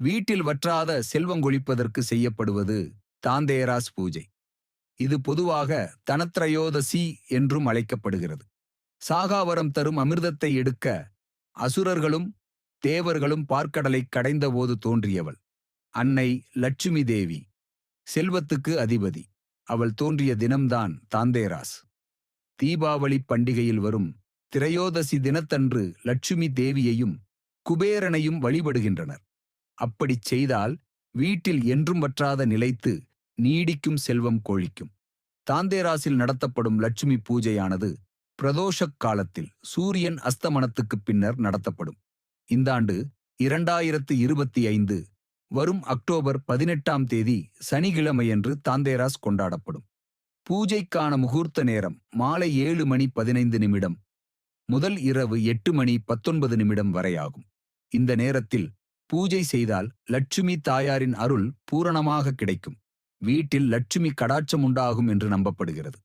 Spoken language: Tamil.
வீட்டில் வற்றாத செல்வம் கொழிப்பதற்கு செய்யப்படுவது தாந்தேராஸ் பூஜை. இது பொதுவாக தனத்ரயோதசி என்றும் அழைக்கப்படுகிறது. சாகாவரம் தரும் அமிர்தத்தை எடுக்க அசுரர்களும் தேவர்களும் பார்க்கடலை கடைந்தபோது தோன்றியவள். அன்னை லட்சுமி தேவி செல்வத்துக்கு அதிபதி. அவள் தோன்றிய தினம்தான் தாந்தேராஸ். தீபாவளி பண்டிகையில் வரும் திரையோதசி தினத்தன்று லட்சுமி தேவியையும் குபேரனையும் வழிபடுகின்றனர். அப்படிச் செய்தால் வீட்டில் என்றும் வற்றாத நிலைத்து நீடிக்கும் செல்வம் கோழிக்கும். தாந்தேராசில் நடத்தப்படும் லட்சுமி பூஜையானது பிரதோஷக் காலத்தில் சூரியன் அஸ்தமனத்துக்குப் பின்னர் நடத்தப்படும். இந்த ஆண்டு இரண்டாயிரத்து இருபத்தி ஐந்து வரும் அக்டோபர் பதினெட்டாம் தேதி சனிக்கிழமையன்று தாந்தேராஸ் கொண்டாடப்படும். பூஜைக்கான முகூர்த்த நேரம் மாலை ஏழு மணி பதினைந்து நிமிடம் முதல் இரவு எட்டு மணி பத்தொன்பது நிமிடம் வரையாகும். இந்த நேரத்தில் பூஜை செய்தால் லட்சுமி தாயாரின் அருள் பூரணமாக கிடைக்கும். வீட்டில் லட்சுமி கடாட்சம் உண்டாகும் என்று நம்பப்படுகிறது.